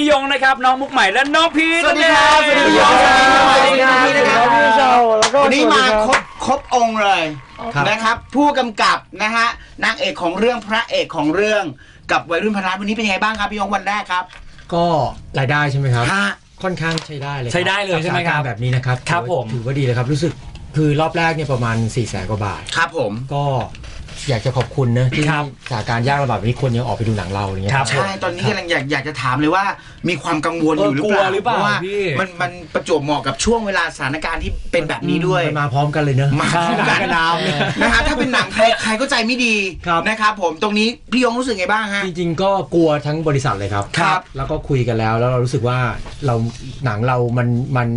พี่ยงนะครับน้องมุกใหม่และน้องพีทสวัสดีครับนั่นเองสวัสดีครับสวัสดีครับพี่เชาแล้วก็วันนี้มาครบครบองค์เลยครับนะครับ ผู้กำกับนะฮะนางเอกของเรื่องพระเอกของเรื่องกับวัยรุ่นพันล้านวันนี้เป็นยังไงบ้างครับพี่ยงวันแรกครับ ก็รายได้ใช่ไหมครับฮะค่อนข้างใช้ได้เลยครับใช้ได้เลยใช่ไหมครับสถานกาแบบนี้นะครับครับถือว่าผมถือว่าดีเลยครับรู้สึกคือรอบแรกเนี่ยประมาณ4ี่แสนกว่าบาทครับผมก็ อยากจะขอบคุณนะที่ครับสถานการณ์ยากลำบากแบบนี้คนยังออกไปดูหนังเราอย่างเงี้ยครับ ใช่ตอนนี้กำลังอยากอยากจะถามเลยว่า มีความกังวลอยู่หรือเปล่าเออกลัวหรือเปล่าเพราะว่าพี่ มันมันประจวบเหมาะกับช่วงเวลาสถานการณ์ที่เป็นแบบนี้ด้วย มันมาพร้อมกันเลยเนอะมาพร้อมกันหนังบน้ำเนี่ย นะฮะถ้าเป็นหนังใครใครก็ใจไม่ดีครับ นะครับผมตรงนี้พี่ยงรู้สึกไงบ้างฮะ จริงๆ ก็กลัวทั้งบริษัทเลยครับ ครับแล้วก็คุยกันแล้ว แล้วเรารู้สึกว่าเราหนังเรามันมัน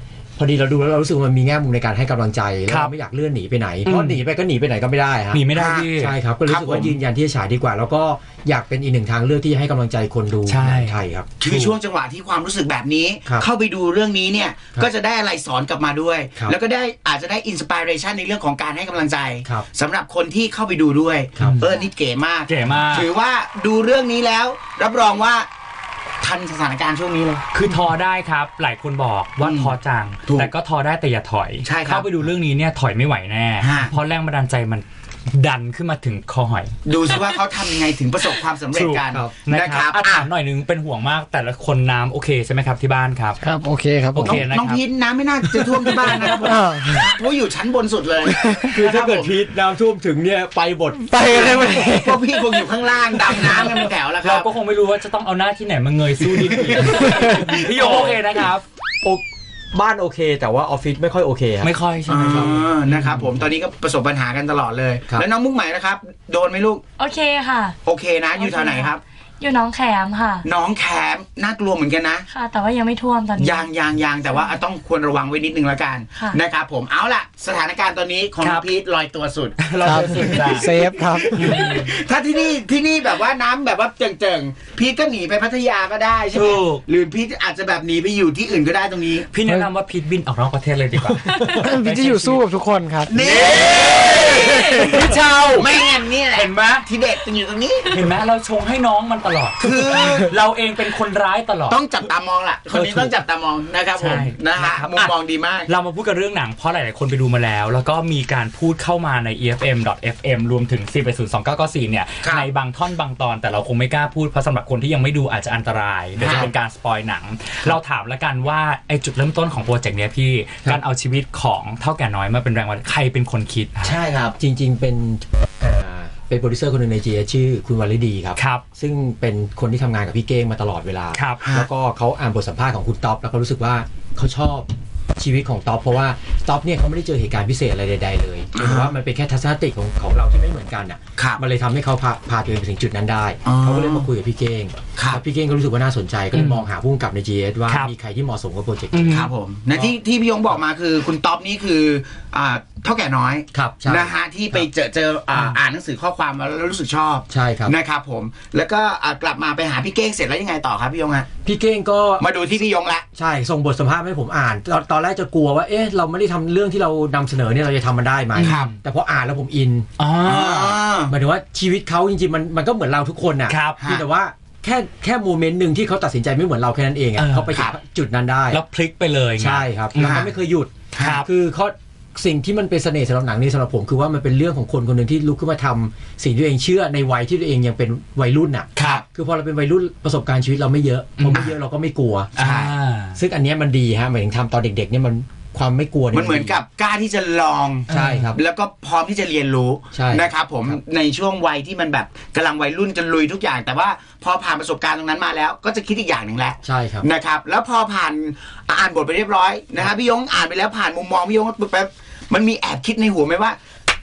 พ อดีเราดูแล้วเรารู้สึกว่ามันมีแง่มุมในการให้กำลังใจแล้วครับเราไม่อยากเลื่อนหนีไปไหนเพราะหนีไปก็หนีไปไหนก็ไม่ได้ฮะหนีไม่ได้พี่ ใช่ครับก็รู้สึกว่าครับผมยืนยันที่จะฉายดีกว่า แล้วก็อยากเป็นอีกหนึ่งทางเลือกที่จะให้กำลังใจคนดูใช่ หนังไทยครับ คือช่วงจังหวะที่ความรู้สึกแบบนี้ ครับเข้าไปดูเรื่องนี้เนี่ยครับก็จะได้อะไรสอนกลับมาด้วย ครับแล้วก็ได้อาจจะได้อินสปิเรชันในเรื่องของการให้กำลังใจครับสำหรับคนที่เข้าไปดูด้วยครับ เออนี่เก๋มาก เก๋มาก ถือว่าดูเรื่องนี้แล้วรับรองว่า ทันสถานการณ์ช่วงนี้เลย คือทอได้ครับ หลายคนบอกว่าอืมทอจัง ถูกแต่ก็ทอได้แต่อย่าถอย ใช่ครับเข้าไปดูเรื่องนี้เนี่ยถอยไม่ไหวแน่ ฮะ เพราะแรงบันดาลใจมัน ดันขึ้นมาถึงคอหอย ดูซิว่าเขาทำยังไงถึงประสบความสำเร็จกันถูกครับนะนะคครัรับบอะถามหน่อยนึงเป็นห่วงมากแต่ละคนน้ำโอเคใช่ไหมครับที่บ้านครับ ครับโอเคครับผมโอเค นะน้องพีทน้ำไม่น่าจะท่วมที่บ้านนะครับผมอ่าเพราะอยู่ชั้นบนสุดเลยคือถ้าเกิดนะรับผมพีทน้ำท่วมถึงเนี่ยไปบทไปเลยไหมพวกพี่คงอยู่ข้างล่างดำน้ำกันเป็นแถวแล้วคเรารับ ก็คงไม่รู้ว่าจะต้องเอาหน้าที่ไหนมาเงยสู้ดินอีกพี่ยงโอเคนะครับ โอ บ้านโอเค แต่ว่าออฟฟิศไม่ค่อยโอเคครับไม่ค่อยใช่ไหมครับ อ่านะครับผมตอนนี้ก็ประสบปัญหากันตลอดเลย ครับ แล้วน้องมุกใหม่นะครับ โดนไหมลูก โอเคค่ะ โอเคนะอยู่แถวไหนครับ อยู่หน้องแขมค่ะน้องแคมน่ากลัวเหมือนกันนะ ค่ะ แต่ว่ายังไม่ท่วมตอนนี้ ยางยางยางแต่ว่าต้องควรระวังไว้นิดนึงแล้วกันค่ะ นะครับผมเอาล่ะ สถานการณ์ตอนนี้ของครับพีทลอยตัวสุด เราครับจะสุดใจเซฟครับ ถ้าที่นี่ที่นี่แบบว่าน้ำแบบว่าเจิงๆ พีทก็หนีไปพัทยาก็ได้ใช่ไหมถูก หรือพีทอาจจะแบบหนีไปอยู่ที่อื่นก็ได้ตรงนี้ พี่แนะนำว่าพีทบินออกนอกประเทศเลยดีกว่าพี่จะอยู่สู้กับทุกคนครับ นี่พี่เชาไม่งั้นนี่แหละเห็นไหมที่เด็ดจะอยู่ตรงนี้ เห็นไหมเราชงให้น้องมันตลอด คือ เราเองเป็นคนร้ายตลอด ต้องจับตามองล่ะ คนนี้เออถูกต้องจับตามองนะครับผมใช่นะฮะนะครับมุมมองดีมาก เรามาพูดกันเรื่องหนังเพราะหลาย ๆ คนไปดูมาแล้ว แล้วก็มีการพูดเข้ามาใน efm.fm รวมถึง 4 0 2 9 9 4 เนี่ยครับในบางท่อนบางตอน แต่เราคงไม่กล้าพูด เพราะสำหรับคนที่ยังไม่ดูอาจจะอันตรายเดี๋ยวครัจะบเป็นการสปอยหนัง เราถามละกันว่าไอจุดเริ่มต้นของโปรเจกต์เนี้ยพี่ครับการเอาชีวิตของเท่าแก่น้อยมาเป็นแรงวันใครเป็นคนคิด ใช่ครับ จริง ๆ เป็นอ่า เป็นโปรดิวเซอร์คนหนึ่งในจีชื่อคุณวาลิดีครับ ครับ ซึ่งเป็นคนที่ทำงานกับพี่เก้งมาตลอดเวลา ครับ แล้วก็เขาอ่านบทสัมภาษณ์ของคุณท็อปแล้วเขารู้สึกว่าเขาชอบ ชีวิตของท็อปเพราะว่าท็อปเนี่ยเขาไม่ได้เจอเหตุการณ์พิเศษอะไรใดๆเลยแต่ว่ามันเป็นแค่ทัศนคติของของเราที่ไม่เหมือนกันอะครับมันเลยทำให้เขาพาพาตัวเองไปถึงจุดนั้นได้อ๋อเขาก็เลยมาคุยกับพี่เก้งครับแล้วพี่เก้งก็รู้สึกว่าน่าสนใจก็เลยมองหาผู้กำกับใน GS ว่าครับมีใครที่เหมาะสมกับโปรเจกต์อืนี้มครับผมนะที่ที่พี่ยงบอกมาคือคุณท็อปนี่คืออ่าเท่าแก่น้อยครับใช่นะฮะที่ไปเจอเจออ่าอ่านหนังสือข้อความมาแล้วรู้สึกชอบใช่ครับนะครับผม แล้วก็อ่ากลับมาไปหาพี่เก้งเสร็จแล้วยังไงต่อครับพี่ยงฮะพี่เก้งก็มาดูที่พี่ยงละใช่ส่งบทสัมภาษณ์ให้ผมอ่านตอนตอนแรกจะกลัวว่า เอ๊ะ เราไม่ได้ทำเรื่องที่เรานำเสนอเนี่ยเราจะทำมันได้ไหมครับแต่พออ่านแล้วผมอินอ๋อหมายถึงว่าชีวิตเขาจริงๆมันมันก็เหมือนเราทุกคนน่ะครับเพียงแต่ว่าแค่แค่โมเมนต์หนึ่งที่เขาตัดสินใจไม่เหมือนเราแค่นั้นเองอะเออเขาไปถึครังบจุดนั้นได้ แล้วพลิกไปเลยไงใช่ครับแล้วเขาไม่เคยหยุดครับคือเขา สิ่งที่มันเป็นเสน่ห์สำหรับหนังนี้สำหรับผมคือว่ามันเป็นเรื่องของคนคนหนึ่งที่ลุกขึ้นมาทำสิ่งที่ตัวเองเชื่อในวัยที่ตัวเองยังเป็นวัยรุ่นน่ะครับคือพอเราเป็นวัยรุ่นประสบการณ์ชีวิตเราไม่เยอะพอไม่เยอะเราก็ไม่กลัวอ่าซึ่งอันเนี้ยมันดีฮะหมายถึงทำตอนเด็กๆเนี่ยมัน ความไม่กลัวมันเหมือนกับกล้าที่จะลองใช่ครับ แล้วก็พร้อมที่จะเรียนรู้ใช่นะครับ ผมครับในช่วงวัยที่มันแบบกำลังวัยรุ่นจะลุยทุกอย่าง แต่ว่าพอผ่านประสบการณ์ตรงนั้นมาแล้ว ก็จะคิดอีกอย่างหนึ่งแล้วใช่ครับนะครับ แล้วพอผ่านอ่านบทไปเรียบร้อยนะครับพี่ยงอ่านไปแล้วผ่านมุมมองพี่ยงปุ๊บแป๊บมันมีแอบคิดในหัวไหมว่า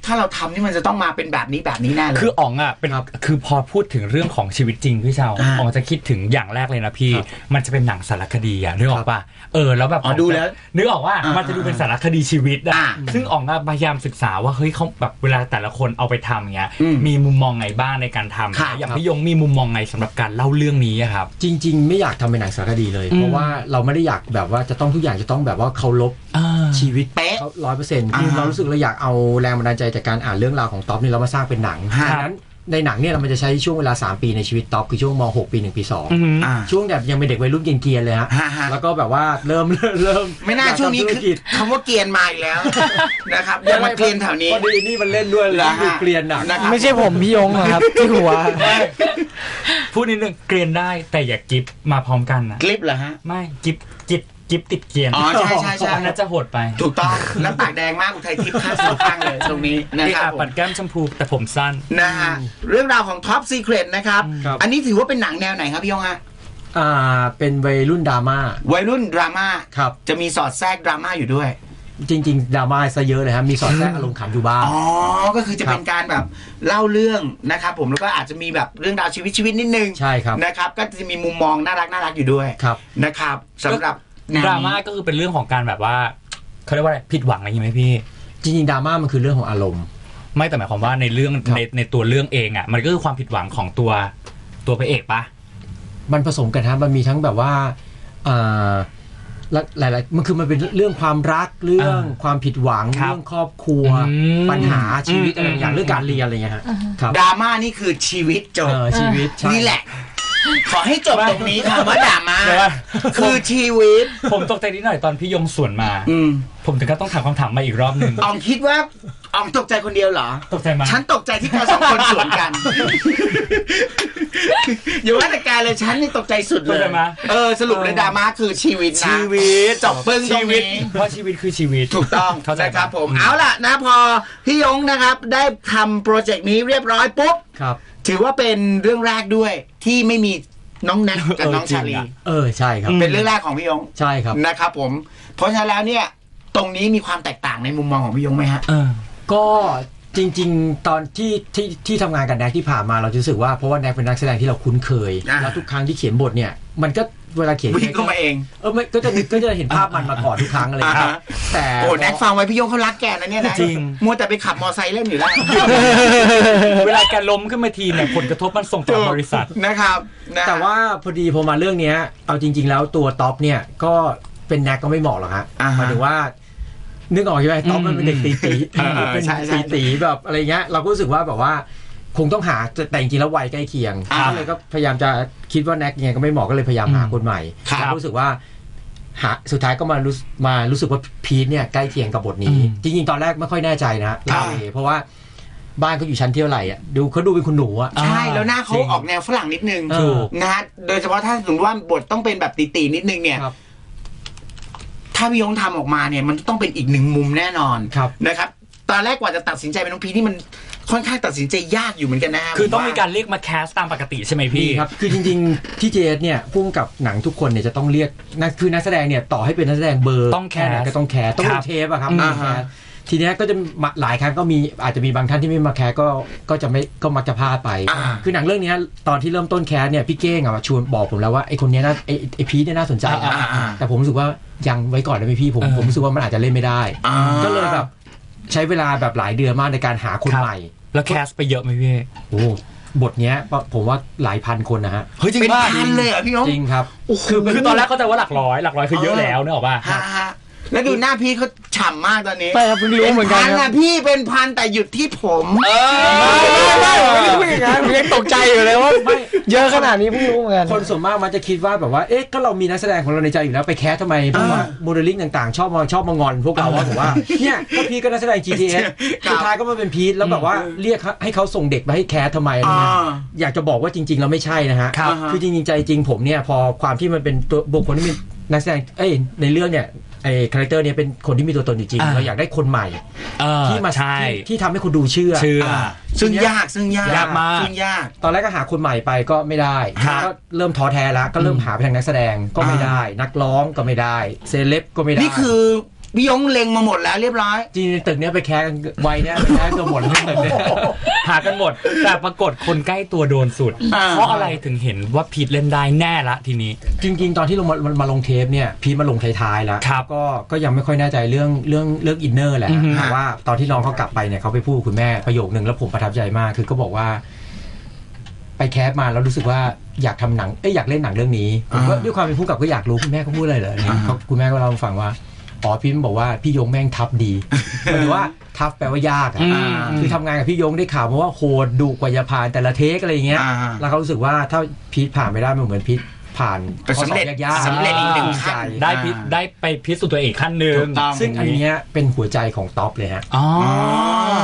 ถ้าเราทำนี่มันจะต้องมาเป็นแบบนี้แบบนี้แน่เลยคืออ๋องอะเป็นครับคือพอพูดถึงเรื่องของชีวิตจริงพี่เชาวอ่าอ๋องจะคิดถึงอย่างแรกเลยนะพี่ครับมันจะเป็นหนังสารคดีอะนึกออกป่ะเออแล้วแบบอ๋อดูแล้วนึกออกว่าอ่ามัมันจะดูเป็นสารคดีชีวิตอะอ่าซึ่งอ๋องอะพยายามศึกษาว่าเฮ้ยเขาแบบเวลาแต่ละคนเอาไปทำเงี้ยอืมมีมุมมองไงบ้างในการทำครับอย่างพี่ยงมีมุมมองไงสำหรับการเล่าเรื่องนี้อะครับ จริง ๆ ไม่อยากทำเป็นหนังสารคดีเลยอืมเพราะว่าเราไม่ได้อยากแบบว่าจะต้องทุกอย่างจะต้องแบบว่าเคารพอ่าชีวิตเป๊ะร้อยเปอร์เซ็นต์คืออ่าฮะเรารู้สึกเราอยากเอาแรงบันดาลใจจากการอ่านเรื่องราวของท็อปนี่เรามาสร้างเป็นหนังฮะ ดังนั้นในหนังเนี่ยเรามันจะใช้ช่วงเวลา 3 ปีในชีวิตท็อปคือช่วงม .6 ปี 1 ปี 2อือหืออ่า ช่วงแบบยังเป็นเด็กวัยรุ่นเกรียนๆเลยฮะ ฮะฮะ แล้วก็แบบว่าเริ่มเริ่มเริ่มไม่น่าอยกช่วงนี้ทำธุคืรอกิจคำว่าเกรียนมาอีกแล้ว นะครับอย่ามาเกรียนแถวนี้ พอดีนี่มันเล่นด้วยเลยเหรอฮะ ดูเกรียนหนัก นะครับไม่ใช่ผมพี่ยงเหรอครับ ที่หัว พูดนิดนึงเกรียนได้แต่อย่ากิฟมาพร้อมกันนะคลิปเหรอฮะ ไม่กิฟกิฟ กิฟติดเกรียนอ๋อใช่ใช่ใช่อันนั้นจะโหดไป ถูกต้องแล้วปากแดงมากอุทัยทิพย์ข้างสองข้างเลยตรงนี้นะนี่ครัอะบผมปัดแก้มชมพูแต่ผมสั้นนะฮะเรื่องราวของท็อปซีเครตนะครับครับ อันนี้ถือว่าเป็นหนังแนวไหนครับพี่ยงฮะอ่าเป็นวัยรุ่นดราม่าวัยรุ่นดราม่าครับจะมีสอดแทรกดราม่าอยู่ด้วย จริง ๆดราม่าซะเยอะเลยครับมีสอดแทรกอารมณ์ขันอยู่บ้างอ๋อก็คือจะเป็นการแบบเล่าเรื่องนะครับผมแล้วก็อาจจะมีแบบเรื่องราวชีวิตชีวิตนิดนึงใช่ครับนะครับ ก็จะมีมุมมองน่ารักน่ารักอยู่ด้วยครับนะครับสำหรับแนว ดนี้ราม่าก็คือเป็นเรื่องของการแบบว่าเขาเรียกว่าอะไรผิดหวังอะไรอย่างงี้ไหมพี่ จริงๆดราม่ามันคือเรื่องของอารมณ์ ไม่แต่หมายความว่าในเรื่องครับในในตัวเรื่องเองอะ มันก็คือความผิดหวังของตัวตัวพระเอกปะมันผสมกันฮะมันมีทั้งแบบว่าอ่าและหลายๆมันคือมันเป็นเรื่องความรักเรื่องความผิดหวังครับเรื่องครอบครัวอืมปัญหาชีวิตอืมอะไรอย่างอืมเรื่องการเรียนอะไรเงี้ยฮะครับดราม่านี่คือชีวิตจบเออชีวิตใช่นี่แหละ ขอให้จบตรงนี้คำว่าดราม่าเดี๋ยวว่าคือชีวิต ผมตกใจนิดหน่อยตอนพี่ยงสวนมา อืม ผมถึงก็ต้องถามคำถามมาอีกรอบหนึ่ง อองคิดว่า อองตกใจคนเดียวเหรอ ตกใจไหมฉันตกใจที่แกสองคนสวนกัน อย่าว่าแต่แกเลยฉันนี่ตกใจสุดเลยเออ สรุปเลยดราม่าคือชีวิตนะ ชีวิตจบปึ้งตรชีงวิตนี้ เพราะชีวิตคือชีวิต ถูกต้องเข้าใจนะครับผมอืมเอาล่ะนะพอพี่ยงนะครับได้ทำโปรเจกต์นี้เรียบร้อยปุ๊บ ครับถือว่าเป็นเรื่องแรกด้วยที่ไม่มีน้องแนทกับน้องชาลี เออใช่ครับเป็นเรื่องแรกของพี่ยงใช่ครับนะครับผม เพราะฉะนั้นแล้วเนี่ย ตรงนี้มีความแตกต่างในมุมมองของพี่ยงไหมฮะ เออ ก็จริง ๆ ตอนที่ที่ที่ทำงานกับแน็กที่ผ่านมาเราจะรู้สึกว่าเพราะว่าแน็กเป็นนักแสดงที่เราคุ้นเคย อ่า แล้วทุกครั้งที่เขียนบทเนี่ย มันก็เวลาเขียนวิ่งเข้ามาเอง เออไม่ก็จะก็จะเห็นภาพมันมาก่อนทุกครั้งอะไรอย่างเงี้ยอ่าฮะ แต่ โอ้แน็กฟังไว้พี่ยงเขารักแกนะเนี่ยนะจริง มัวแต่ไปขับมอไซค์เล่นอยู่แล้ว เวลาแกล้มขึ้นมาทีเนี่ยผลกระทบมันส่งต่อบริษัท นะครับนะแต่ว่าพอดีพอมาเรื่องเนี้ยเอาจริง ๆ แล้วตัวท็อปเนี่ยก็เป็นแน็กก็ไม่เหมาะหรอกฮะอ่าฮะหมายถึงว่า นึกออกใช่ไหมท็อปมันเป็นเด็กตีตีเออเป็นใช่ใช่ตีตีแบบอะไรเงี้ยเราก็รู้สึกว่าแบบว่าคงต้องหาแต่จริงๆแล้ววัยใกล้เคียงอ่าก็เลยก็พยายามจะคิดว่าแน็กยังไงก็ไม่เหมาะก็เลยพยายามหาอืมคนใหม่ครับแล้วรู้สึกว่าหาสุดท้ายก็มารู้มารู้สึกว่าพีทเนี่ยใกล้เคียงกับบทนี้อืมจริงๆ ตอนแรกไม่ค่อยแน่ใจนะลาเลเพราะว่าบ้านเขาอยู่ชั้นเที่ยวไหร่อะดูเขาดูเป็นคุณหนูอะใช่แล้วหน้าเขาจริงออกแนวฝรั่งนิดนึงถูกนะฮะโดยเฉพาะถ้าสมมติว่าบทต้องเป็นแบบตีๆนิดนึงเนี่ยครับ ถ้าพี่ยงทำออกมาเนี่ยมันต้องเป็นอีกหนึ่งมุมแน่นอนครับนะครับตอนแรกกว่าจะตัดสินใจเป็นน้องพีนี่มันค่อนข้างตัดสินใจยากอยู่เหมือนกันนะฮะคือต้องผมีว่การเรียกมาแคสตามปกติใช่ไหมพี่มีครับคือจริงๆที่เจสเนี่ยพุ่งกับหนังทุกคนเนี่ยจะต้องเรียกนักคือนักแสดงเนี่ยต่อให้เป็นนักแสดงเบอร์ต้องแคสแค่ไหนก็ต้องแคสต้องคลรับงเทปอะครับอืมต้องแคส ทีเนี้ยก็จะมาหลายครั้งก็มีอาจจะมีบางท่านที่ไม่มาแคสก็ก็จะไม่ก็มักจะพลาดไป อ่า คือหนังเรื่องเนี้ยตอนที่เริ่มต้นแคสเนี่ยพี่เก้งอะมาชวนบอกผมแล้วว่าไอ้คนเนี้ยน่าไอ้ไอ้พีทเนี่ยน่าสนใจนะอ่าอ่าแต่ผมรู้สึกว่ายังไว้ก่อนได้ไหมพี่ผมเออผมรู้สึกว่ามันอาจจะเล่นไม่ได้ อ่า ก็เลยแบบใช้เวลาแบบหลายเดือนมากในการหาคนครับ ใหม่แล้วแคสไปเยอะไหมพี่โอ้บทเนี้ยผมว่าหลายพันคนนะฮะเฮ้ยจริงเป็นป่ะพันเลยเหรอพี่ยงจริงครับคือคือตอนแรกเข้าใจว่าหลักร้อยหลักร้อยคือเยอะแล้วเนี่ยหรอกป่ะ ฮะฮะ แล้วดูหน้าพี่เขาฉ่ำมากตอนนี้ ใช่ครับเพิ่งรู้เหมือนกันพันครัอะบพี่เป็นพันแต่หยุดที่ผมไม่ไม่ผมไม่ได้พูดอย่างนั้นผมยังตกใจอยู่เลยว่าเยอะขนาดนี้เพิ่งรู้เหมือนกัน คนส่วนมากมันจะคิดว่าแบบว่า เอ๊ะ ก็เรามีนักแสดงของเราในใจอยู่แล้วไปแคสทำไม เพราะว่าโมเดลลิ่งต่างๆ ชอบมาชอบมางอนพวกเราว่าแบบว่า เนี่ย ก็พีทก็นักแสดง GTS ครับสุดท้ายก็มาเป็นพีทแล้วแบบว่าเรียกให้เขาส่งเด็กมาให้แคสทำไมอะไรเงี้ยอ่าอยากจะบอกว่าจริงๆ แล้วไม่ใช่นะฮะ ครับ คือจริงๆใจจริงผมเนี่ยพอความที่มันเป็นตัวบุคคลที่มี นักแสดงเอ้ยในเรื่องเนี่ยไอ้คาแรคเตอร์เนี่ยเป็นคนที่มีตัวตนอยู่จริงอ่า เราอยากได้คนใหม่ เออที่มาใช่ที่ที่ทำให้คนดูเชื่อ เชื่อ อ่าซึ่งยากซึ่งยากยากมาก ซึ่งยาก ตอนแรกก็หาคนใหม่ไปก็ไม่ได้ครับก็เริ่มท้อแท้แล้วก็เริ่มหาไปทางนักแสดงก็ไม่ได้ นักร้องก็ไม่ได้เซเลบก็ไม่ได้ นี่คือ พี่ยงเล็งมาหมดแล้วเรียบร้อย จริงๆตึกเนี้ยไปแคสวัยเนี้ยไปแคสเกือบหมดเลยตึกเนี้ยหากันหมด แต่ปรากฏคนใกล้ตัวโดนสุด อ่า เพราะอะไรถึงเห็นว่าพีทเล่นได้แน่ละทีนี้ จริง ๆ ตอนที่ลงมามามาลงเทปเนี่ยพีทมาลงท้ายๆแล้วครับก็ก็ยังไม่ค่อยแน่ใจเรื่องเรื่องเรื่องอินเนอร์แหละอือฮึ แต่ว่าตอนที่น้องเขากลับไปเนี่ยเขาไปพูดกับคุณแม่ประโยคนึงแล้วผมประทับใจมาก คือก็บอกว่า ไปแคสมาแล้วรู้สึกว่าอยากทำหนังเอ้ยอยากเล่นหนังเรื่องนี้ผมก็อ่าด้วยความเป็นผู้กำกับก็อยากรู้คุณแม่เขาพูดอะไรเหรอเนี่ยอ่า เขาคุณแม่ก็เล่าให้ฟังว่า อ๋อพี่บอกว่าพี่ยงแม่งทับดีหมายถึงว่าทับแปลว่ายากอะอืมคือทำงานกับพี่ยงได้ข่าวมาว่าโหดดุกว่าจะผ่านแต่ละเทคอะไรอย่างเงี้ยอ่าแล้วเขารู้สึกว่าถ้าพีทผ่านไม่ได้มันเหมือนพีทผ่านแต่สำเร็จข้ออบยากๆสำเร็จอีกหนึ่งภูมิใจขั้นได้พิได้ไปพิสูจน์ตัวเองอีกขั้นหนึ่งถูกต้องซึ่งอันเนี้ยเป็นหัวใจของท็อปเลยฮะอ๋อ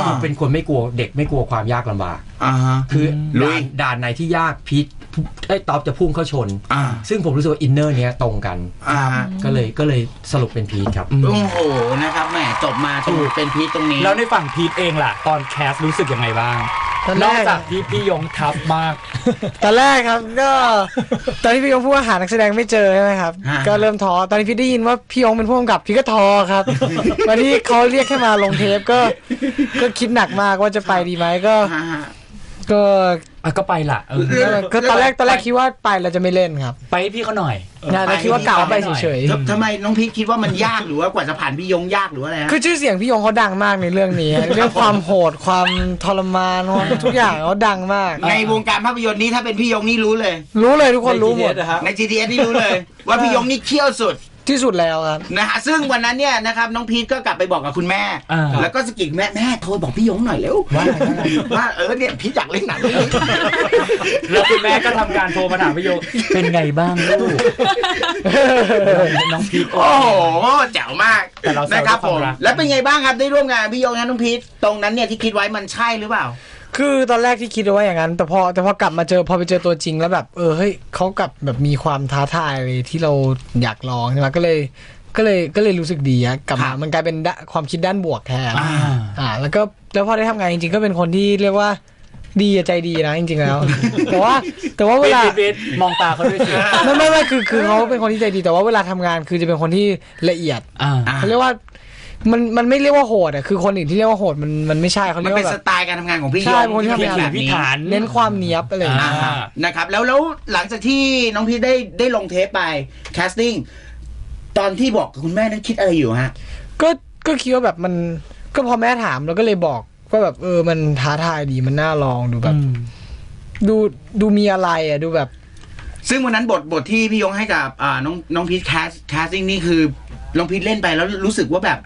คือเป็นคนไม่กลัวเด็กไม่กลัวความยากลำบากอ่าฮะคือลุด่ายนด่านไหนที่ยากพีท ไอ้ยท็อปจะพุ่งเข้าชน อ่า ซึ่งผมรู้สึกว่าอินเนอร์เนี้ยตรงกัน อ่าฮะก็เลยก็เลยสรุปเป็นพีทครับ โอ้โหนะครับแหมจบมาตรงเป็นพีทตรงนี้ แล้วในฝั่งพีทเองล่ะ ตอนแคสรู้สึกยังไงบ้าง ตอนนแรอกกจากที่พี่ยงทับมาก ตอนแรกครับก็ ตอนที่พี่ยงพูดว่าหานักแสดงไม่เจอใช่ไหมครับ ฮะ ก็เริ่มท้อตอนที่พี่ได้ยินว่าพี่ยงเป็นผู้กำกับพี่ก็ท้อครับ วันที่เขาเรียกให้มาลงเทปก็ ก็คิดหนักมากว่าจะไปดีไหมก็ฮะฮะ ก็ อะก็ไปล่ะเออก็ก็ตอนแรกตอนแรกคิดว่าไปเราจะไม่เล่นครับ ไปให้พี่เขาหน่อยงานแล้วคิดว่ากล่าวไปเฉยทำทำไมน้องพีทคิดว่ามันยากหรือว่ากว่าจะผ่านพี่ยงยากหรือว่าอะไรฮะๆคือชื่อเสียงพี่ยงเขาดังมากในเรื่องนี้ เรื่องความโหดความทรมานความทุกอย่างเขาดังมาก ในวงการภาพยนตร์นี้ถ้าเป็นพี่ยงนี่รู้เลย รู้เลยทุกคนรู้หมดใน GTS นี่รู้เลย ว่าพี่ยงนี่เขี้ยวสุด ที่สุดแล้วครับ นะฮะซึ่งวันนั้นเนี่ยนะครับน้องพีทก็กลับไปบอกกับคุณแม่ อ่า แล้วก็สะกิดแม่แม่โทรบอกพี่ยงหน่อยเร็วว่าว่าเออเนี่ยพีทอยากเล่นหนังเรื่องนี้แล้วคุณแม่ก็ทำการโทรมาถามพี่ยงเป็นไงบ้างลูก น้องพีทโอ้โหแจ๋วมากแต่เราแซวนะครับด้วยผความมรัก แล้วเป็นไงบ้างครับได้ร่วมงานกับพี่ยงนะน้องพีทตรงนั้นเนี่ยที่คิดไว้มันใช่หรือเปล่า คือตอนแรกที่คิดว่าอย่างนั้น แต่พอแต่พอกลับมาเจอพอไปเจอตัวจริงแล้วแบบ เออเฮ้ยเขากลับแบบมีความท้าทายเลยที่เราอยากลองใช่ไหมก็เลย ก็เลยก็เลยรู้สึกดีอะกลับครัมาบมันกลายเป็นด้านความคิดด้านบวกแทนอ่า อ่า แล้วก็แล้วพอได้ทำงานจริง ๆ ก็เป็นคนที่เรียกว่าดีอะใจดีนะจริง ๆ แล้ว แต่ว่าแต่ว่าเวพีทลาพีทพีทมองตาเขาด้วยสิไม่ไม่ไม่คือคือเขาเป็นคนที่ใจดีแต่ว่าเวลาทำงานคือจะเป็นคนที่ละเอียดอ่าอ่าเขาเรียกว่า มันมันไม่เรียกว่าโหดอะคือคนอื่นที่เรียกว่าโหดมันมันไม่ใช่เขามันเรียกเป็นว่าสแบบไตล์การทำงานของพี่ยใช่งเป็นคนที่ทำงานเป็นแบบพินี้ ถาน เน้นความเนี้ยบอะไรอย่างเงี้ยอ่านะครับแล้วแล้วหลังจากที่น้องพีทได้ได้ลงเทปไปแคสติ้งตอนที่บอกกับคุณแม่นั้นคิดอะไรอยู่ฮะ ก็ก็คิดว่าแบบมันก็พอแม่ถามเราก็เลยบอกว่าแบบเออมันท้าทายดีมันน่าลองดูแบบ ดูดูมีอะไรอะดูแบบ ซึ่งวันนั้นบทบทที่พี่ยงให้กับอ่าน้องน้องพีทแคสแคสติ้งนี่คือน้องพีทเล่นไปแล้วรู้สึกว่าแบบ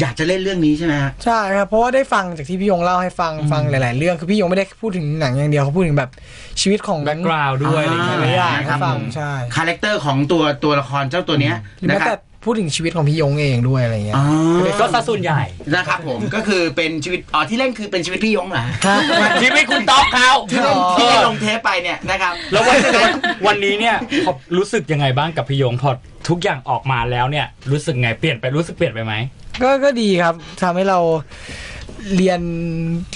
อยากจะเล่นเรื่องนี้ใช่ไหมฮะใช่ครับเพราะว่าได้ฟังจากที่พี่ยงเล่าให้ฟังฟังหลาย ๆ เรื่องคือพี่ยงไม่ได้พูดถึงหนังอย่างเดียวเขาพูดถึงแบบชีวิตของแบ็กกราวด์ด้วยอะไรอย่างหเงี้ยลายๆอย่างนะครัให้บฟังผมใช่คาแรคเตอร์ของตัวตัวละครเจ้าตัวเนี้ยหรือนะแม้คแต่รับพูดถึงชีวิตของพี่ยงเองด้วยอะไรเงี้ยอ๋อก็ซะส่วนใหญ่ นะครับผมก็คือเป็นชีวิตอ๋อที่เล่นคือเป็นชีวิตพี่ยงเหรอครับชีวิตคุณต๊อกเขาที่เล่นที่เล่นลงเทปไปเนี่ยนะครับแล้ววันวันวันนี้เนี่ยพอรู้สึกยังไงบ้างกับพี่ยงพอทุกอย่างออกมาแล้วเนี่ย รู้สึกไงเปลี่ยนไปรู้สึกเปลี่ยนไปไหม ก็ก็ดีครับทำให้เราเรียน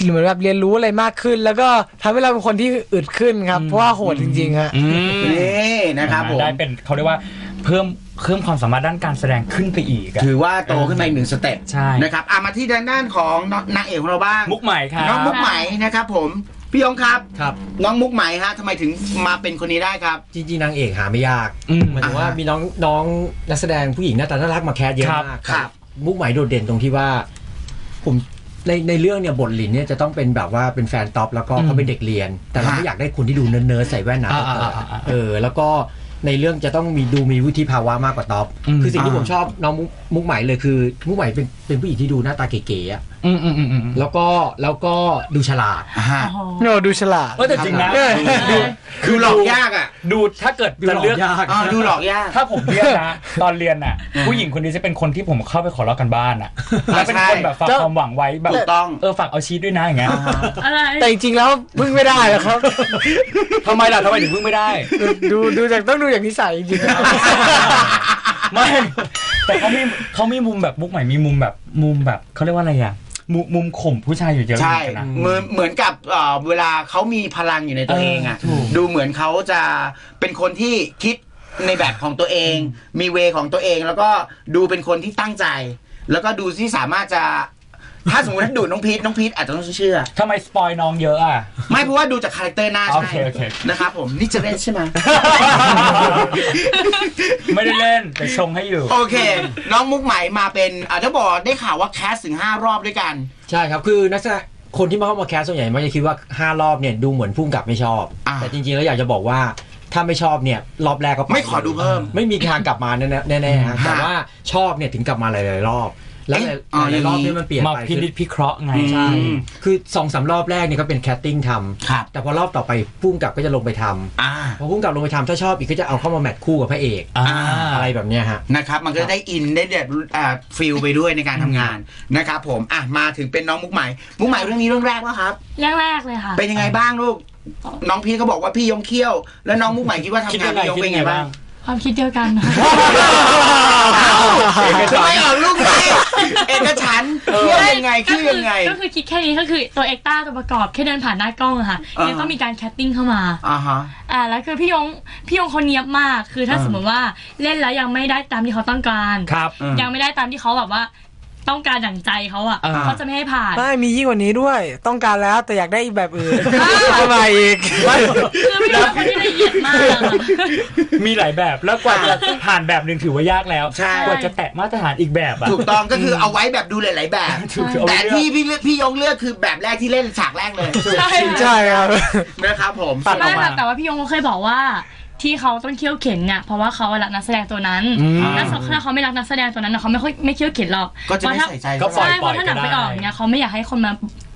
เหมือนแบบเรียนรู้อะไรมากขึ้น แล้วก็ทำให้เราเป็นคนที่อึดขึ้นครับ เพราะว่าโหดจริงๆฮะ อืมนี่นะครับผม ได้เป็นเขาเรียกว่าเพิ่มเพิ่มความสามารถด้านการแสดงขึ้นไปอีกอะ ถือว่าโตขึ้นมาอีกหนึ่งสเต็ปใช่ นะครับอะมาที่ด้านด้านของน้องนางเอกของเราบ้างมุกใหม่ครับ น้องมุกไหมนะครับผมพี่ยงครับ ครับ น้องมุกไหมฮะทำไมถึงมาเป็นคนนี้ได้ครับ จริงๆนางเอกหาไม่ยากอืมหมายถึงว่าอ่าฮะมีน้องน้องนักแสดงผู้หญิงหน้าตาน่ารักมาแคสเยอะครับมากครับ มุกไหมายโดดเด่นตรงที่ว่า ผมในในเรื่องเนี่ยบทหลินเนี่ยจะต้องเป็นแบบว่าเป็นแฟนท็อปแล้วก็อืมเขาเป็นเด็กเรียน แต่เราฮะไม่อยากได้คนที่ดูเนิร์ดๆใส่แว่นหนาอ่าเปิดอ่าอ่าเออแล้วก็ ในเรื่องจะต้องมีดูมีวุฒิภาวะมากกว่าท็อปอืมคือสิ่งที่อ่าผมชอบน้องมุกมุกไหมายเลยคือ มุกไหมายเป็นเป็นผู้หญิงที่ดูหน้าตาเก๋ๆอะอืมอืมอืมอืมแล้วก็แล้วก็ดูฉลาดอ่าฮะโอ้โหโนดูฉลาดเออแต่จริงนะเออดูคือหลอกยากอะ ดูถ้าเกิดจะเลือกดูหลอกยากอ่าดูหลอกยากถ้าผมเรียกนะตอนเรียนน่ะ ผู้หญิงคนนี้จะเป็นคนที่ผมเข้าไปขอเล่ากันบ้านอะแล้วเป็นคนแบบฝากใช่ความหวังไว้แบบถูกต้องเออฝากเอาชีตด้วยนะอย่างเงี้ยอ่าฮะอะไรแต่จริงๆแล้วพึ่งไม่ได้หรอกครับทำไมล่ะทำไมถึงพึ่งไม่ได้ ดูดูดูจากต้องดูอย่างนิสัยจริงๆนะครับไม่แต่เขามีเขามีมุมแบบมุกใหม่มีมุมแบบมุมแบบเขาเรียกว่าอะไรอะมุมมุมข่มผู้ชายอยู่เยอะใช่เหมือนกันนะเหมือนเหมือนกับเอ่อเวลาเขามีพลังอยู่ในตัวเองอะเออถูกดูเหมือนเขาจะเป็นคนที่คิดในแบบของตัวเอง มีเวของตัวเอง แล้วก็ดูเป็นคนที่ตั้งใจ แล้วก็ดูที่สามารถจะ ถ้าสมมติถ้าดูน้องพีทน้องพีทอาจจะต้องเชื่อ ทำไมสปอยน้องเยอะอะ ไม่เพราะว่าดูจากคาแรคเตอร์หน้าโอใช่เคโอเค นะครับผมนี่จะเล่นใช่ไหม ไม่ได้เล่น แต่ชงให้อยู่ โอเค น้องมุกไหมมาเป็นอ่าถ้าบอกได้ข่าวว่าแคสถึง 5 รอบด้วยกัน ใช่ครับ คือนักแสดงคนที่มาเข้ามาแคสส่วนใหญ่มักจะคิดว่า5รอบเนี่ยดูเหมือนพุ่งกับไม่ชอบ อ่า แต่จริงๆแล้วอยากจะบอกว่าถ้าไม่ชอบเนี่ยรอบแรกก็ปไม่ขอดูเพิ่ม ไม่มีทางกลับมาแน่ๆแน่ๆฮะแต่ว่าชอบเนี่ยถึงกลับมาหลายๆรอบ แล้วเอ๊ะอ๋อหลายๆรอบอย่างนี้ที่มันเปลี่ยนมาไปพินิจพิเคราะห์ไงอืมใช่คือสองสามรอบแรกเนี่ยก็เป็นแคสติ้งทำครับแต่พอรอบต่อไปพุ่งกับก็จะลงไปทำอ่าพอพุ่งกับลงไปทำถ้าชอบอีกก็จะเอาเข้ามาแมทคู่กับพระเอกอ่าอะไรแบบเนี้ยฮะนะครับมันก็ได้อินได้แบบอ่าฟิลไปด้วยในการทำงานนะครับผมอะมาถึงเป็นน้องมุกใหม่มุกใหม่เรื่องนี้เรื่องแรกวะครับเรื่องแรกเลยค่ะเป็นยังไงบ้างลูกน้องพีทเขาบอกว่าพี่ยงเขี้ยว แล้วน้องมุกใหม่คิดว่าคิดทำงานยังไงพี่ยงคิดเป็นยังไงไงบ้าบ้างงความคิดเดียวกันทำไมออกลูกนี้ เอกฉันท์เขี้ยวยังไงก็เขี้ยวคืยังไง ก็คือคิดแค่นี้ก็คือตัวเอ็กต้าตัวประกอบแค่เดินผ่านหน้ากล้องอะค่ะอ่ายัยังต้องมีการแคสติ้งเข้ามา อ่าฮะ อ่าแล้วคือพี่ยงพี่ยงคนเนียบมากคือถ้าอ่า สมมติว่าเล่นแล้วยังไม่ได้ตามที่เขาต้องการ ครับอืมยังไม่ได้ตามที่เขาแบบว่า ต้องการดั่งใจเขาอะอ่าเขาจะไม่ให้ผ่านไม่มียิ่งกว่านี้ด้วย ต้องการแล้วแต่อยากได้อีกแบบอื่นเอามาอีกคือพี่ยงเป็นคนที่ละเอียดมากอะค่ะมีหลายแบบแล้วกว่าจะผ่านแบบหนึ่งถือว่ายากแล้วใช่กว่าจะแตะมาตรฐานอีกแบบอะถูกต้องก็คือเอาไว้แบบดูหลาย ๆ แบบถูกเอาไว้แต่ที่พี่เลือกพี่ยงเลือกคือแบบแรกที่เล่นฉากแรกเลยใช่ใช่ครับนะครับผมตัดอไม่อกมาค่ะแต่ว่าพี่ยงเขาเคยบอกว่า ที่เขาต้องเคี่ยวเข็นเนี่ยเพราะว่าเขารักนักแสดงตัวนั้นอืมถ้าถ้าเขาไม่รักนักแสดงตัวนั้นน่ะเขาไม่ค่อยไม่เคี่ยวเข็นหรอกก็จะไม่เพราใส่ใจก็ ปล่อยใช่เพราะถ้าหนังไปออกเนี่ยเขาไม่อยากให้คนมา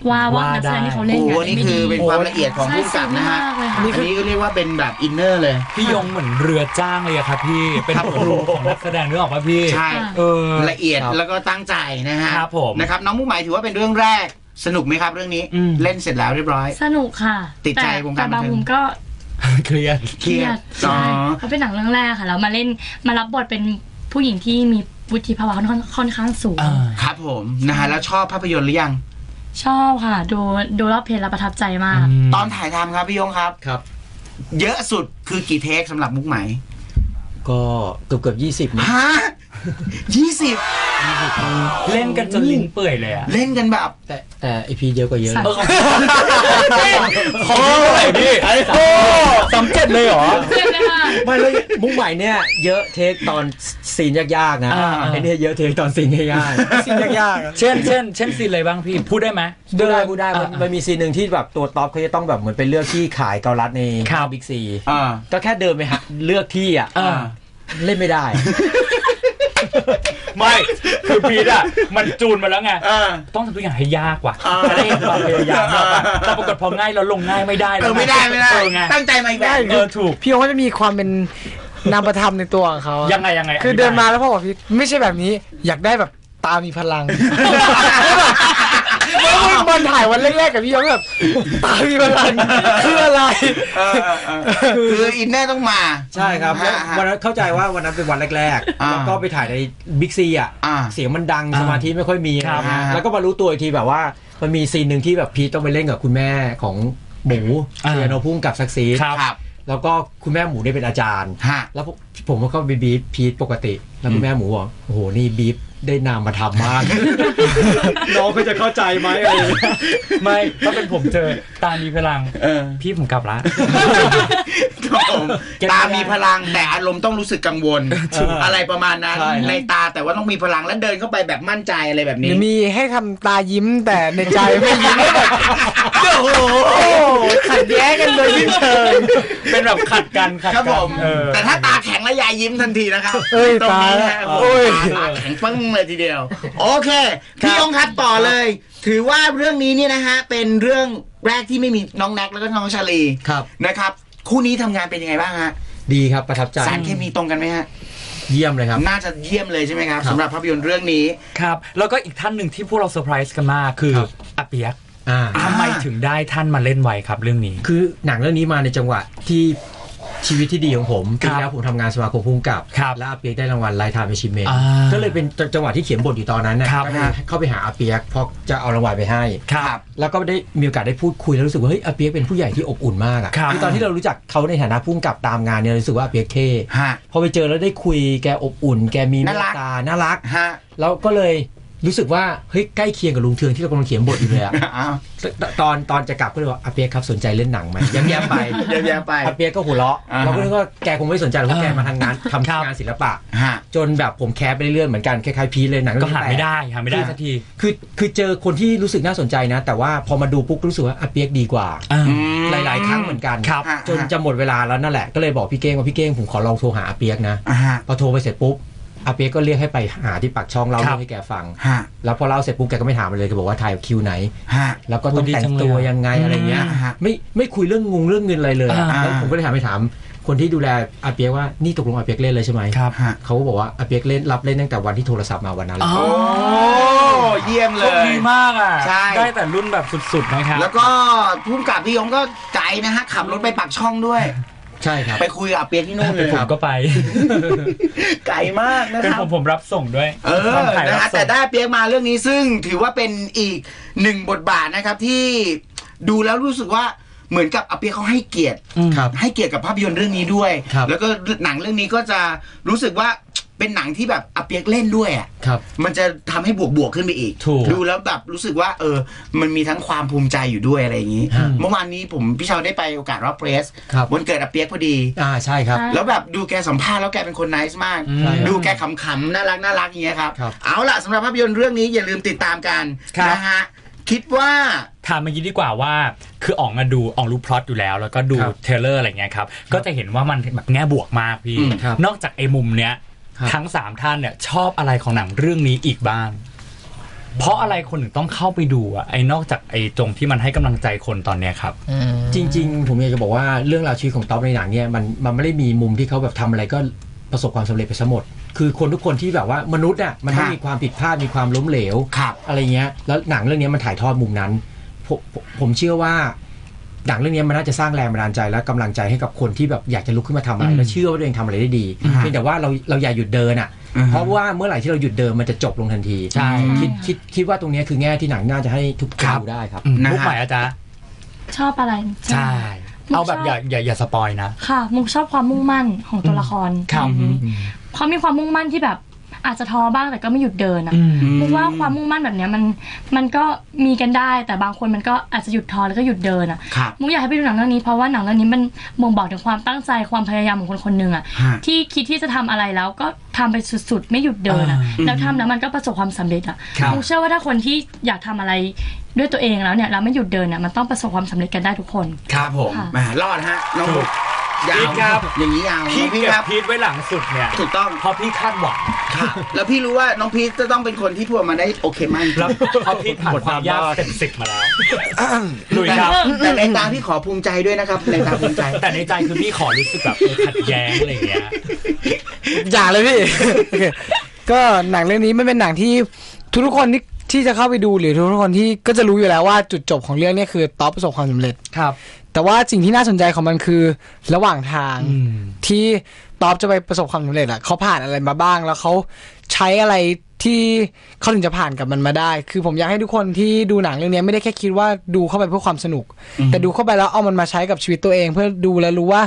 ว่าว่านักแสดงที่เขาเล่นโอ้โหเนี่ยนี่คือเป็นความละเอียดของผู้กำกับนะฮะใช่อันนี้ก็เรียกว่าเป็นแบบอินเนอร์เลย พี่ยงเหมือนเรือจ้างเลยอะครับพี่ เป็นครูของนักแสดงนึกออกป่ะพี่ ใช่ เออ ละเอียดครับแล้วก็ตั้งใจนะฮะครับผมนะครับน้องมุกหมายถือว่าเป็นเรื่องแรกสนุกไหมครับเรื่องนี้ อืม เล่นเสร็จแล้วเรียบร้อย สนุกค่ะติดใจแต่วงการแต่บางบันเทิงมุมก็ เครียด เครียดอ๋อใช่เพราะเป็นหนังเรื่องแรกค่ะแล้วมาเล่นมารับบทเป็นผู้หญิงที่มีวุฒิภาวะค่อนค่อนข้างสูงอ่าครับผมนะฮะแล้วชอบภาพยนตร์หรือยัง ชอบค่ะ ดูดูรอบเพลงแล้วประทับใจมาก ตอนถ่ายทำครับพี่ยงครับครับ เยอะสุดคือกี่เทคสำหรับมุกไหม ก็เกือบเกือบยี่สิบนะฮะยี่สิบ เล่นกันจนลิ้นเปื่อยเลยอะเล่นกันแบบ แต่แต่ไอพีเยอะกว่าเยอะสั่นของพี่เท่าไหร่พี่โอ้สามเจ็ดเลยเหรอเพื่อนเลยค่ะไม่แล้วมุกใหม่เนี่ยเยอะเทคตอนซีนยากๆนะอ่าไอเนี่ยเยอะเทคตอนซีนง่ายๆสิ่งยากๆอะเช่นเช่นเช่นซีนอะไรบ้างพี่พูดได้ไหมพูดได้พูดได้มันอ่ามันมีซีนหนึ่งที่แบบตัวท็อปเขาจะต้องแบบเหมือนไปเลือกที่ขายเกาลัดในครับบิ๊กซีอ่าก็แค่เดินไปหาเลือกที่อะอ่าเล่นไม่ได้ ไม่คือพีทอะมันจูนมาแล้วไงอ่าต้องทำทุกอย่างให้ยากว่ะอ่าจะได้เห็นความพยายามมากกว่าแต่ปรากฏพอง่ายแล้วลงง่ายไม่ได้เอแล้วอไม่ได้ไม่ได้ เออไงตั้งใจมาอีกแบบเออถูก พี่โอเขาจะมีความเป็นนามธรรมในตัวของเขาอะยังไงยังไงคือเดินมาแล้วพ่อบอกพี่ไม่ใช่แบบนี้อยากได้แบบตามีพลังแล้ว มันถ่ายวันแรกๆกับพี่โอแบบตามีพลังคืออะไร เออเออเออคืออินเนอร์ต้องมา ใช่ครับแล้วฮะวันนั้นเข้าใจว่าวันนั้นเป็นวันแรกๆอ่าแล้วก็ไปถ่ายในบิ๊กซีอะอ่าเสียงมันดังอ่าสมาธิไม่ค่อยมีครับนะฮะแล้วก็มารู้ตัวอีกทีแบบว่ามันมีซีนหนึ่งที่แบบพีทต้องไปเล่นกับคุณแม่ของหมูอ่าเซียโนพุ่งกับซักซีดครับครับแล้วก็คุณแม่หมูเนี่ยเป็นอาจารย์ ฮะ แล้วผมผมก็ไปบีบพีทปกติ แล้วคุณแม่หมูบอกโอ้โหนี่บีบ ได้นามมาทำมาก น้องเขาจะเข้าใจไหมอะไรอย่างเงี้ยไม่ถ้าเป็นผมเจอตามีพลัง เออพี่ผมกลับละ ครับผมเก็ตไม่ตาได้มีพลังแต่อารมณ์ต้องรู้สึกกังวลถูกอะไรประมาณนั้น ใช่ในตาแต่ว่าต้องมีพลังและเดินเข้าไปแบบมั่นใจอะไรแบบหนี้รือมีให้ทำตายิ้มแต่ในใจไม่ยิ้มแบบโอ้โหโอ้ขัดแย้งกันโดยสิ้นเชิง เป็นแบบขัดกันขัดครับกัผนมเออแต่ถ้าตาแข็ง แล้วยายยิ้มทันทีนะครับเอ้ยตรงนี้ตายแล้วฮะโอ้ยตาแข็งปึ้งเลยทีเดียว โอเค พี่ยงครับต่อเลย ถือว่าเรื่องนี้เนี่ยนะฮะเป็นเรื่องแรกที่ไม่มีน้องแน็กแล้วก็น้องชาลีครับ นะครับ คู่นี้ทำงานเป็นยังไงบ้างฮะดีครับประทับใจสารเคมีตรงกันไหมฮะ เยี่ยมเลยครับ น่าจะเยี่ยมเลยใช่ไหมครับครับ สำหรับภาพยนตร์เรื่องนี้ ครับ แล้วก็อีกท่านหนึ่งที่พวกเราเซอร์ไพรส์กันมากคือครับ อาเปียกอ่า ทำไมถึงได้ท่านมาเล่นไวครับเรื่องนี้ คือหนังเรื่องนี้มาในจังหวะที่ ชีวิตที่ดีของผมคปีรับแล้วผมทำงานสมาคมภูมิกับครับ และอาเปียกได้รางวัลไลท์ไทม์ a อชิเมนอ่าก็เลยเป็นจังหวะที่เขียนบทอยู่ตอนนั้นนะครับก็ได้เข้าไปหาอาเปียกเพราะจะเอารางวัลไปให้ครับแล้วก็ได้มีโอกาสได้พูดคุยแล้วรู้สึกว่าเฮ้ยอาเปียกเป็นผู้ใหญ่ที่อบอุ่นมากอะครับอตอนที่เรารู้จักเขาในฐานะผู้กำกับตามงานเนี่ยรู้สึกว่าอาเปียกเท่ฮะพอไปเจอแล้วได้คุยแกอบอุ่น แกมีเมน่ารัตกตาน่ารักฮะแล้วก็เลย รู้สึกว่าเฮ้ยใกล้เคียงกับลุงเทืองที่เรากำลังเขียนบทอยู่เลยอะอ้าวตตอนตอนจะกลับก็เลยว่าอาเปียกครับสนใจเล่นหนังไหมแย้มๆไปแย้มๆไปอาเปียกก็หัวเราะอ่าฮะเราก็นึกว่าแกคงไม่สนใจหรอกเพราะแกมาทางงานทำครับงานศิลปะฮะจนแบบผมแคสไปเรื่อยๆเหมือนกันคล้ายๆพีชเลยหนังก็เรื่องหานี้ไม่แปลกได้หาไม่ได้สักทีคือคือเจอคนที่รู้สึกน่าสนใจนะ แต่ว่าพอมาดูปุ๊บก็รู้สึกว่าอาเปียกดีกว่าอ่าหลายๆ ครั้งเหมือนกันครับจนจะหมดเวลาแล้วนั่นแหละก็เลยบอกพี่เก้งว่าพี่เก้งผมขอลองโทรหาอาเปียกนะอ่าฮะพอโทรไปเสร็จปุ๊บ อาเปียกก็เรียกให้ไปหาที่ปากช่องเล่าครัเรื่บองให้แกฟัง ฮะ แล้วพอเล่าเสร็จปุ๊บแกก็ไม่ถามอะไรเลยแกบอกว่าถ่ายคิวไหน ฮะ แล้วก็ต้องโอ้ดีแต่จังงเลยตัวอะยังไงอะไรเงี้ยอ่าฮะไม่ไม่คุยเรื่องงงเรื่องเงินอะไรเลยอะอ่า แล้วผมก็เลยถามไปถาม คนที่ดูแลอาเปียกว่านี่ตกลงอาเปียกเล่นเลยใช่ไหมครับ ฮะเขาก็บอกว่าอาเปียกเล่นรับเล่นตั้งแต่วันที่โทรศัพท์มาวันนั้นเลยอ๋อโอ้เยี่ยมเลโชคย ดีมากอะ ใช่ ได้แต่รุ่นแบบสุดๆนะครับ แล้วก็พุ่มกับพี่ยงก็ไกลนะฮะ ขับรถไปปากช่องด้วย ใช่ครับไปคุยกับอาเปียกที่นู่นเลยผคมรับก็ไป ไกลมากนะเป็นครับ ผมผมรับส่งด้วยเออตถ่ายนะรับฮะส่แต่ง ได้เปียกมาเรื่องนี้ซึ่งถือว่าเป็นอีกหนึ่งบทบาทนะครับที่ดูแล้วรู้สึกว่าเหมือนกับอาเปียกเขาให้เกียรติ ครับ ให้เกียรติกับภาพยนตร์เรื่องนี้ด้วย ครับแล้วก็หนังเรื่องนี้ก็จะรู้สึกว่า เป็นหนังที่แบบอาเปียกเล่นด้วยอะครับ มันจะทำให้บวกบวกๆขึ้นไปอีกถูกดูแล้วแบบรู้สึกว่า เออ มันมีทั้งความภูมิใจอยู่ด้วยอะไรอย่างนี้ฮะเมื่อวานนี้ผมพี่เชาวได้ไปโอกาสรับเพรสครับวันเกิดอาเปียกพอดี อ่าใช่ครับใช่แล้วแบบดูแกสัมภาษณ์แล้วแกเป็นคนนิสมากใช่ครับดูแกขำๆน่ารักน่ารักอย่างเงี้ยครับครับเอาล่ะสำหรับภาพยนตร์เรื่องนี้อย่าลืมติดตามกันครับนะฮะคิดว่าถามเมื่อกี้ดีกว่าว่าคืออ๋องอะดูอ๋องรู้พล็อตอยู่แล้ว แล้วก็ดูครับเทรลเลอร์อะไรเงี้ยครับก็จะเห็นว่ามันแบบแง่บวกมากพี่อืมครับนอกจากไอ้มุมเนี้ยครับ ทั้งสามท่านเนี่ยชอบอะไรของหนังเรื่องนี้อีกบ้าง เพราะอะไรคนถึงต้องเข้าไปดูอะไอ้นอกจากไอ้ตรงที่มันให้กำลังใจคนตอนเนี้ยครับ จริง ๆ ผมอยากจะบอกว่าเรื่องราวชีวิตของต๊อบในหนังเนี่ยมันมันไม่ได้มีมุมที่เขาแบบทำอะไรก็ประสบความสำเร็จไปซะหมด คือคนทุกคนที่แบบว่ามนุษย์อะมันต้องครับมีความผิดพลาดมีความล้มเหลว ครับ อะไรเงี้ย แล้วหนังเรื่องนี้มันถ่ายทอดมุมนั้นผมผมผมเชื่อว่า หนังเรื่องนี้มันน่าจะสร้างแรงบันดาลใจและกำลังใจให้กับคนที่แบบอยากจะลุกขึ้นมาทำอะไรอืมและเชื่อว่าตัวเองทำอะไรได้ดีอืมเพียงแต่ว่าเราเราอย่าหยุดเดินอะอือฮึเพราะว่าเมื่อไหร่ที่เราหยุดเดินมันจะจบลงทันทีใช่คิดคิดคิดว่าตรงนี้คือแง่ที่หนังน่าจะให้ทุกคนครับดูได้ครับอืมนะฮะมุกใหม่อาจารย์ชอบอะไรใช่เอาแบบชอบอย่าอย่าอย่าสปอยนะ ค่ะ มุกชอบความมุ่งมั่นของตัวละครครับอืมเขามีความมุ่งมั่นที่แบบ อาจจะท้อบ้างแต่ก็ไม่หยุดเดินอะอืมมุกว่าความมุ่งมั่นแบบเนี้ยมันมันก็มีกันได้ แต่บางคนมันก็อาจจะหยุดท้อแล้วก็หยุดเดินอะครับ มุกอยากให้ไปดูหนังเรื่องนี้เพราะว่าหนังเรื่องนี้มันบ่งบอกถึงความตั้งใจความพยายามของคนคนหนึ่งอะฮะที่คิดที่จะทำอะไรแล้วก็ทำไปสุดๆ ไม่หยุดเดินอะอ่าแล้วทำแล้วมันก็ประสบความสำเร็จอะครับ มุกเชื่อว่าถ้าคนที่อยากทำอะไรด้วยตัวเองแล้วเนี่ยแล้วไม่หยุดเดินอะมันต้องประสบความสำเร็จกันได้ทุกคน ครับผมค่ะ แหมรอดฮะน้องถูก ยาวพีทครับ อย่างนี้ยาวพี่น้องพีทเก็คบรับพีทไว้หลังสุดเนี่ยถูกต้องเพราะพี่คาดหวังครับแล้วพี่รู้ว่าน้องพีทจะต้องเป็นคนที่พูดออกมาได้โอเคมากแล้วเพราะพี่ผ่านความยากเต็มสิบมาแล้วลุยครับ แต่ในตาพี่ขอภูมิใจด้วยนะครับในตาภูมิใจ แต่ในใจคือพี่ขอรู้สึกแบบเออขัดแย้งอะไรอย่างเงี้ย อย่าเลยพี่ โอเคก็หนังเรื่องนี้ไม่เป็นหนังที่ทุกๆคนที่ที่จะเข้าไปดูหรือทุกๆคนที่ก็จะรู้อยู่แล้วว่าจุดจบของเรื่องเนี้คือต๊อปประสบความสำเร็จ ครับ แต่ว่าสิ่งที่น่าสนใจของมันคือระหว่างทางอืมที่ต๊อปจะไปประสบความสำเร็จอะเขาผ่านอะไรมาบ้างแล้วเขาใช้อะไรที่เขาถึงจะผ่านกับมันมาได้ คือผมอยากให้ทุกคนที่ดูหนังเรื่องนี้ไม่ได้แค่คิดว่าดูเข้าไปเพื่อความสนุก แต่ดูเข้าไปแล้วเอามันมาใช้กับชีวิตตัวเอง เพื่อดูแล้วรู้ว่า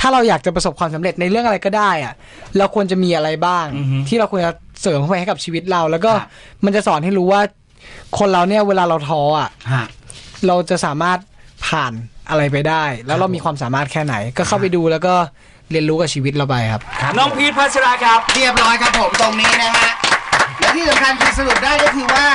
ถ้าเราอยากจะประสบความสำเร็จในเรื่องอะไรก็ได้อะเราควรจะมีอะไรบ้างอือฮึที่เราควรจะเสริมเข้าไปให้กับชีวิตเรา แล้วก็ครับมันจะสอนให้รู้ว่า คนเราเนี่ยเวลาเราท้ออะฮะเราจะสามารถผ่าน อะไรไปได้ แล้วเรามีความสามารถแค่ไหน ก็เข้าไปดูแล้วก็เรียนรู้กับชีวิตเราไปครับครับ น้องพีทพัชราครับ เรียบร้อยครับผมตรงนี้นะฮะ และที่สำคัญคือสรุปได้ก็คือว่า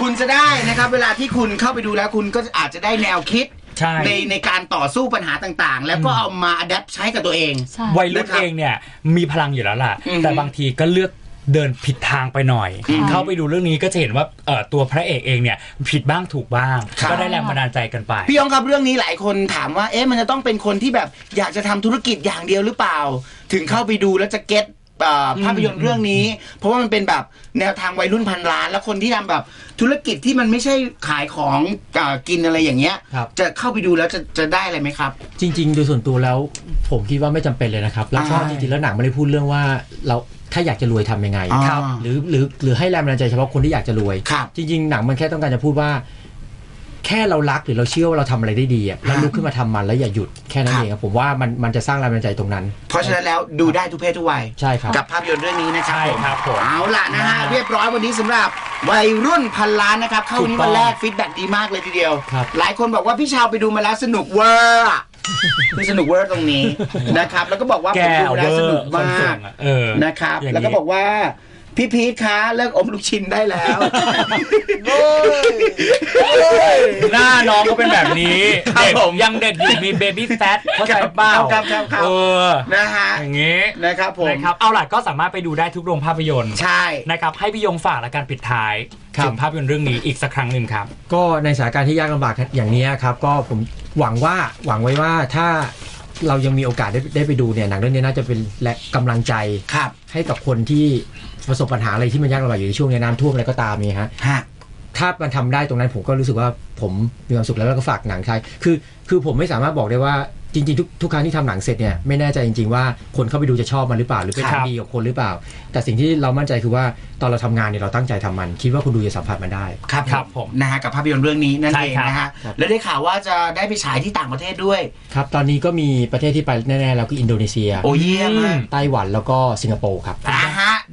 คุณจะได้นะครับ เวลาที่คุณเข้าไปดูแล้วคุณก็อาจจะได้แนวคิดใช่ ในในการต่อสู้ปัญหาต่างๆ แล้วก็เอามาอัดแอปใช้กับตัวเอง ใช่ วัยรุ่นนะครับเองเนี่ยมีพลังอยู่แล้วล่ะ อือฮึแต่บางทีก็เลือก เดินผิดทางไปหน่อยอืมเข้าไปดูเรื่องนี้ก็จะเห็นว่าเอ่อตัวพระเอกเองเนี่ยผิดบ้างถูกบ้าง ครับ ก็ได้แรงบันดาลใจกันไป พี่ยองครับเรื่องนี้หลายคนถามว่า เอ๊ะมันจะต้องเป็นคนที่แบบอยากจะทำธุรกิจอย่างเดียวหรือเปล่า ถึงเข้าไปดูแล้วจะเก็ตเอ่อภาพยนตร์เรื่องนี้ เพราะว่ามันเป็นแบบแนวทางวัยรุ่นพันล้าน แล้วคนที่ทำแบบธุรกิจที่มันไม่ใช่ขายของเอ่อกินอะไรอย่างเงี้ย ครับ จะเข้าไปดูแล้วจะจะได้อะไรไหมครับ จริง ๆ โดยส่วนตัวแล้วผมคิดว่าไม่จำเป็นเลยนะครับ แล้วก็อ่า จริงๆแล้วหนังไม่ได้พูดเรื่องว่าเรา ถ้าอยากจะรวยทำยังไงครับหรือหรือหรือให้แรงบันดาลใจเฉพาะคนที่อยากจะรวยครับจริงๆหนังมันแค่ต้องการจะพูดว่า แค่เรารักหรือเราเชื่อว่าเราทำอะไรได้ดีอะแล้วลุกขึ้นมาทำมันแล้วอย่าหยุดแค่นั้นครับเองครับผมว่ามันมันจะสร้างแรงบันดาลใจตรงนั้น เพราะฉะนั้นแล้วดูได้ทุกเพศทุกวัยใช่ครับกับภาพยนตร์เรื่องนี้นะครับใช่ครับผมเอาล่ะนะฮะนะฮะเรียบร้อยวันนี้สำหรับวัยรุ่นพันล้านนะครับเข้าวันนี้ถูกต้วัองนแรกฟีดแบ็ดีมากเลยทีเดียวครับหลายคนบอกว่าพี่ชาวไปดูมาแล้วสนุกเวอร์อะ คือสนุกเวอร์ตรงนี้นะครับ แล้วก็บอกว่าแกผมดูมาแล้วสนุกเวอร์มากคนส่งอะเออ นะครับ อย่างนี้ แล้วก็บอกว่า พี่พีทคะเลิกอมลูกชิ้นได้แล้วหน้าน้องก็เป็นแบบนี้ครับเด็กผมยังเด็กอยู่มีเบบี้แฟตเข้าใจเปล่าครับครับครับเออนะฮะอย่างนี้นะครับผมนะครับเอาล่ะก็สามารถไปดูได้ทุกโรงภาพยนตร์ใช่นะครับให้พี่ยงฝากและการปิดท้ายครับถึงภาพยนตร์เรื่องนี้อีกสักครั้งหนึ่งครับ ก็ในสถานการณ์ที่ยากลำบากอย่างนี้ครับ ก็ผมหวังว่าหวังไว้ว่าถ้าเรายังมีโอกาสได้ได้ไปดูเนี่ยหนังเรื่องนี้น่าจะเป็นและกำลังใจครับให้กับคนที่ ประสบปัญหาอะไรที่มันยากลำบากอยู่ในช่วงนี้น้ำท่วมอะไรก็ตามนี่ฮะฮะ ถ้ามันทำได้ตรงนั้นผมก็รู้สึกว่าผมมีความสุขแล้วแล้วก็ฝากหนังไทยคือ คือผมไม่สามารถบอกได้ว่าจริง ๆ ทุกทุกครั้งที่ทำหนังเสร็จเนี่ยไม่แน่ใจจริง ๆ ว่าคนเข้าไปดูจะชอบมันหรือเปล่า หรือเป็นครับผลดีกับคนหรือเปล่า แต่สิ่งที่เรามั่นใจคือว่าตอนเราทำงานเนี่ยเราตั้งใจทำมัน คิดว่าคนดูจะสัมผัสมันได้ ครับครับผมนะฮะกับภาพยนตร์เรื่องนี้นั่นใช่เองครับ นะฮะครับ แล้วได้ข่าวว่าจะได้ไปฉายที่ต่างประเทศด้วย ครับตอนนี้ก็มีประเทศที่ไปแน่ๆแล้วก็อินโดนีเซีย โอ้เยี่ยมมากไต้หวันแล้วก็สิงคโปร์ครับ อ่าฮะ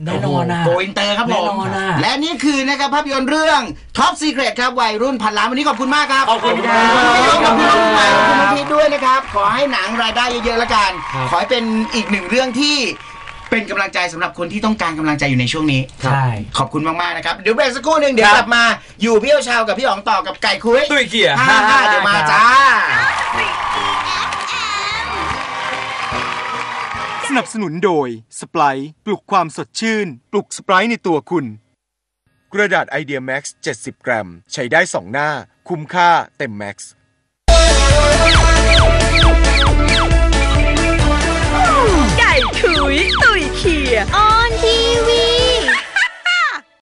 แน่นอนนะโกอินเตอร์ครับผมแน่นอนนะและนี่คือนะครับภาพยนตร์เรื่อง Top Secret ครับวัยรุ่นพันล้านวันนี้ขอบคุณมากครับขอบคุณครับขอบคุณพี่ใหม่ขอบคุณพี่ด้วยนะครับ ขอให้หนังรายได้เยอะๆแล้วกันครับขอให้เป็นอีกหนึ่งเรื่องที่เป็นกำลังใจสำหรับคนที่ต้องการกำลังใจอยู่ในช่วงนี้ ใช่ ขอบคุณมาก ๆ นะครับ เดี๋ยวเบรกสักครู่หนึ่งเดี๋ยวครับกลับมาอยู่พี่เอลชาวกับพี่อ๋องต่อกับไก่คุยตุ้ยเกียร์ห้าห้าเดี๋ยวมาจ้า สนับสนุนโดยสไปร์ปลุกความสดชื่น ปลุกสไปร์ในตัวคุณ กระดาษไอเดียแม็กซ์70 กรัม ใช้ได้ 2 หน้า คุ้มค่าเต็มแม็กซ์ไก่ถุยตุยเขียอ้อนที่